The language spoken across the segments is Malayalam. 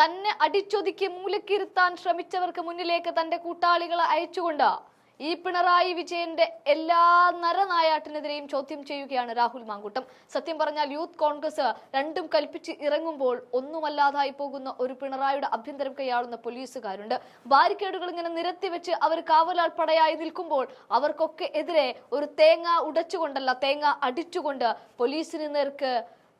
തന്നെ അടിച്ചൊതുക്കി മൂലക്കിരുത്താൻ ശ്രമിച്ചവർക്ക് മുന്നിലേക്ക് തന്റെ കൂട്ടാളികളെ അയച്ചുകൊണ്ട് ഈ പിണറായി വിജയന്റെ എല്ലാ നരനായാട്ടിനെതിരെയും ചോദ്യം ചെയ്യുകയാണ് രാഹുൽ മാങ്കൂട്ടം. സത്യം പറഞ്ഞാൽ യൂത്ത് കോൺഗ്രസ് രണ്ടും കൽപ്പിച്ച് ഇറങ്ങുമ്പോൾ ഒന്നുമല്ലാതായി പോകുന്ന ഒരു പിണറായിയുടെ അഭ്യന്തരം കൈയാളുന്ന പോലീസുകാരുണ്ട്. ബാരിക്കേഡുകൾ ഇങ്ങനെ നിരത്തി വെച്ച് അവർ കാവലാൾ പടയായി നിൽക്കുമ്പോൾ അവർക്കൊക്കെ എതിരെ ഒരു തേങ്ങ ഉടച്ചുകൊണ്ടല്ല തേങ്ങ അടിച്ചുകൊണ്ട് പോലീസിന് നേർക്ക്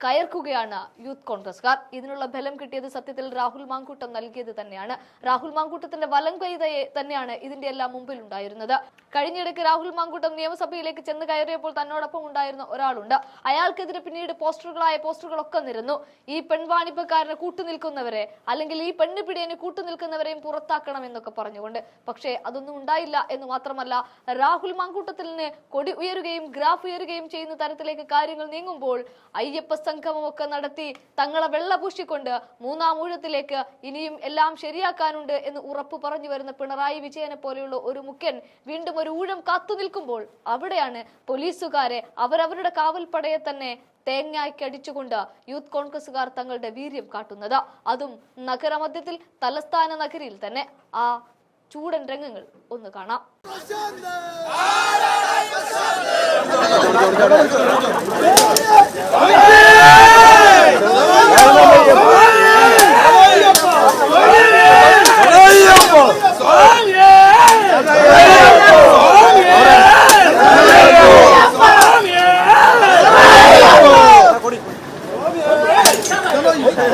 കയർക്കുകയാണ് യൂത്ത് കോൺഗ്രസ്കാർ ഇതിനുള്ള ബലം കിട്ടിയത് സത്യത്തിൽ രാഹുൽ മാങ്കൂട്ടം നൽകിയത് തന്നെയാണ്. രാഹുൽ മാങ്കൂട്ടത്തിന്റെ വലം കൈതയെ തന്നെയാണ് ഇതിന്റെ എല്ലാം മുമ്പിൽ ഉണ്ടായിരുന്നത്. കഴിഞ്ഞിടയ്ക്ക് രാഹുൽ മാങ്കൂട്ടം നിയമസഭയിലേക്ക് ചെന്ന് കയറിയപ്പോൾ തന്നോടൊപ്പം ഉണ്ടായിരുന്ന ഒരാളുണ്ട്. അയാൾക്കെതിരെ പിന്നീട് പോസ്റ്ററുകളായ പോസ്റ്ററുകളൊക്കെ നിരുന്നു. ഈ പെൺവാണിപ്പക്കാരനെ കൂട്ടുനിൽക്കുന്നവരെ അല്ലെങ്കിൽ ഈ പെണ്ണുപിടിയനെ കൂട്ടുനിൽക്കുന്നവരെയും പുറത്താക്കണം എന്നൊക്കെ പറഞ്ഞുകൊണ്ട്. പക്ഷേ അതൊന്നും ഉണ്ടായില്ല എന്ന് മാത്രമല്ല രാഹുൽ മാങ്കൂട്ടത്തിന് കൊടി ഉയരുകയും ഗ്രാഫ് ഉയരുകയും ചെയ്യുന്ന തരത്തിലേക്ക് കാര്യങ്ങൾ നീങ്ങുമ്പോൾ അയ്യപ്പ സംഗമമൊക്കെ നടത്തി തങ്ങളെ വെള്ള പൂശിക്കൊണ്ട് മൂന്നാം ഊഴത്തിലേക്ക് ഇനിയും എല്ലാം ശരിയാക്കാനുണ്ട് എന്ന് ഉറപ്പു പറഞ്ഞു വരുന്ന പിണറായി വിജയനെ പോലെയുള്ള ഒരു മുഖ്യൻ വീണ്ടും ഒരു ഊഴം കാത്തു നിൽക്കുമ്പോൾ അവിടെയാണ് പോലീസുകാരെ അവരവരുടെ കാവൽപ്പടയെ തന്നെ തേങ്ങായ്ക്കടിച്ചുകൊണ്ട് യൂത്ത് കോൺഗ്രസുകാർ തങ്ങളുടെ വീര്യം കാട്ടുന്നത്. അതും നഗരമധ്യത്തിൽ തലസ്ഥാന നഗരിയിൽ തന്നെ. ആ ചൂടൻ രംഗങ്ങൾ ഒന്ന് കാണാം.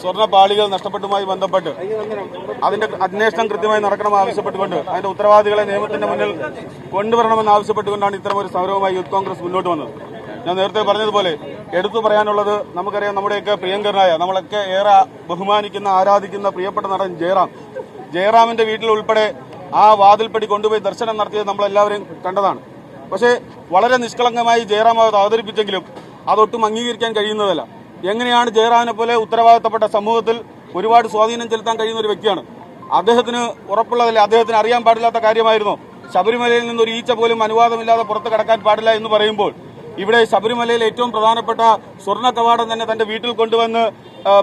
സ്വർണ പാളികൾ നഷ്ടപ്പെട്ടുമായി ബന്ധപ്പെട്ട് അതിന്റെ അന്വേഷണം കൃത്യമായി നടക്കണം ആവശ്യപ്പെട്ടുകൊണ്ട് അതിന്റെ ഉത്തരവാദികളെ നിയമത്തിന്റെ മുന്നിൽ കൊണ്ടുവരണമെന്ന് ആവശ്യപ്പെട്ടുകൊണ്ടാണ് ഇത്തരം ഒരു സമരവുമായി യൂത്ത് കോൺഗ്രസ് മുന്നോട്ട് വന്നത്. ഞാൻ നേരത്തെ പറഞ്ഞതുപോലെ എടുത്തു പറയാനുള്ളത് നമുക്കറിയാം നമ്മുടെയൊക്കെ പ്രിയങ്കരനായ നമ്മളൊക്കെ ഏറെ ബഹുമാനിക്കുന്ന ആരാധിക്കുന്ന പ്രിയപ്പെട്ട നടൻ ജയറാം. ജയറാമിന്റെ വീട്ടിൽ ഉൾപ്പെടെ ആ വാതിൽപ്പടി കൊണ്ടുപോയി ദർശനം നടത്തിയത് നമ്മളെല്ലാവരും കണ്ടതാണ്. പക്ഷേ വളരെ നിഷ്കളങ്കമായി ജയറാം അത് അവതരിപ്പിച്ചെങ്കിലും അതൊട്ടും അംഗീകരിക്കാൻ കഴിയുന്നതല്ല. എങ്ങനെയാണ് ജയറാമിനെ പോലെ ഉത്തരവാദിത്തപ്പെട്ട സമൂഹത്തിൽ ഒരുപാട് സ്വാധീനം ചെലുത്താൻ കഴിയുന്ന ഒരു വ്യക്തിയാണ്. അദ്ദേഹത്തിന് ഉറപ്പുള്ളതല്ല? അദ്ദേഹത്തിന് അറിയാൻ പാടില്ലാത്ത കാര്യമായിരുന്നു. ശബരിമലയിൽ നിന്ന് ഒരു ഈച്ച പോലും അനുവാദമില്ലാതെ പുറത്ത് കടക്കാൻ പാടില്ല എന്ന് പറയുമ്പോൾ ഇവിടെ ശബരിമലയിൽ ഏറ്റവും പ്രധാനപ്പെട്ട സ്വർണ കവാടം തന്നെ തന്റെ വീട്ടിൽ കൊണ്ടുവന്ന്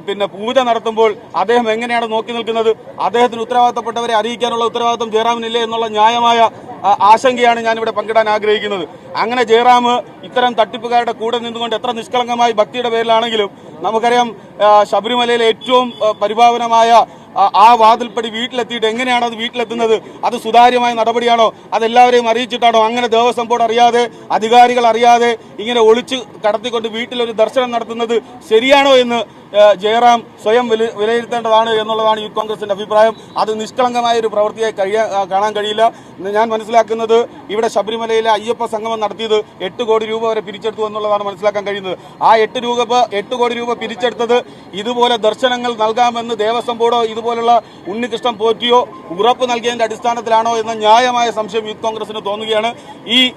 പിന്നെ പൂജ നടത്തുമ്പോൾ അദ്ദേഹം എങ്ങനെയാണ് നോക്കി നിൽക്കുന്നത്? അദ്ദേഹത്തിന് ഉത്തരവാദിത്തപ്പെട്ടവരെ അറിയിക്കാനുള്ള ഉത്തരവാദിത്തം ജയറാമിനില്ലേ എന്നുള്ള ന്യായമായ ആശങ്കയാണ് ഞാനിവിടെ പങ്കിടാൻ ആഗ്രഹിക്കുന്നത്. അങ്ങനെ ജയറാം ഇത്തരം തട്ടിപ്പുകാരുടെ കൂടെ നിന്നുകൊണ്ട് എത്ര നിഷ്കളങ്കമായി ഭക്തിയുടെ പേരിലാണെങ്കിലും നമുക്കറിയാം ശബരിമലയിലെ ഏറ്റവും പരിഭാവനമായ ആ- വാതിൽപ്പടി വീട്ടിലെത്തിയിട്ട് എങ്ങനെയാണ് അത് വീട്ടിലെത്തുന്നത്? അത് സുതാര്യമായ നടപടിയാണോ? അതെല്ലാവരെയും അറിയിച്ചിട്ടാണോ? അങ്ങനെ ദേവസ്വം ബോർഡ് അറിയാതെ അധികാരികൾ അറിയാതെ ഇങ്ങനെ ഒളിച്ച് കടത്തിക്കൊണ്ട് വീട്ടിലൊരു ദർശനം നടത്തുന്നത് ശരിയാണോ എന്ന് ജയറാം സ്വയം വില- വിലയിരുത്തേണ്ടതാണ് എന്നുള്ളതാണ് യൂത്ത് കോൺഗ്രസിന്റെ അഭിപ്രായം. അത് നിഷ്കളങ്കമായ ഒരു പ്രവൃത്തിയായി കഴിയാ കാണാൻ കഴിയില്ല. ഞാൻ മനസ്സിലാക്കുന്നത് ഇവിടെ ശബരിമലയിലെ അയ്യപ്പ സംഗമം നടത്തിയത് എട്ട് കോടി രൂപ വരെ പിരിച്ചെടുത്തു എന്നുള്ളതാണ് മനസ്സിലാക്കാൻ കഴിയുന്നത്. ആ എട്ട് രൂപ എട്ട് കോടി രൂപ പിരിച്ചെടുത്തത് ഇതുപോലെ ദർശനങ്ങൾ നൽകാമെന്ന് ദേവസ്വം ബോർഡോ ഇതുപോലുള്ള ഉണ്ണികൃഷ്ണൻ പോറ്റിയോ ഉറപ്പ് നൽകിയതിന്റെ അടിസ്ഥാനത്തിലാണോ എന്ന ന്യായമായ സംശയം യൂത്ത് കോൺഗ്രസിന് തോന്നുകയാണ്. ഈ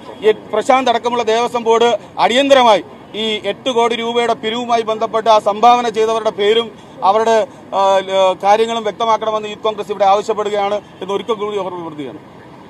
പ്രശാന്ത് അടക്കമുള്ള ദേവസ്വം ബോർഡ് അടിയന്തരമായി ഈ എട്ട് കോടി രൂപയുടെ പിരിവുമായി ബന്ധപ്പെട്ട് ആ സംഭാവന ചെയ്തവരുടെ പേരും അവരുടെ കാര്യങ്ങളും വ്യക്തമാക്കണമെന്ന് യൂത്ത് കോൺഗ്രസ് ഇവിടെ ആവശ്യപ്പെടുകയാണ് എന്ന് ഒരിക്കൽ കൂടി ഓർമ്മപ്പെടുത്തുകയാണ്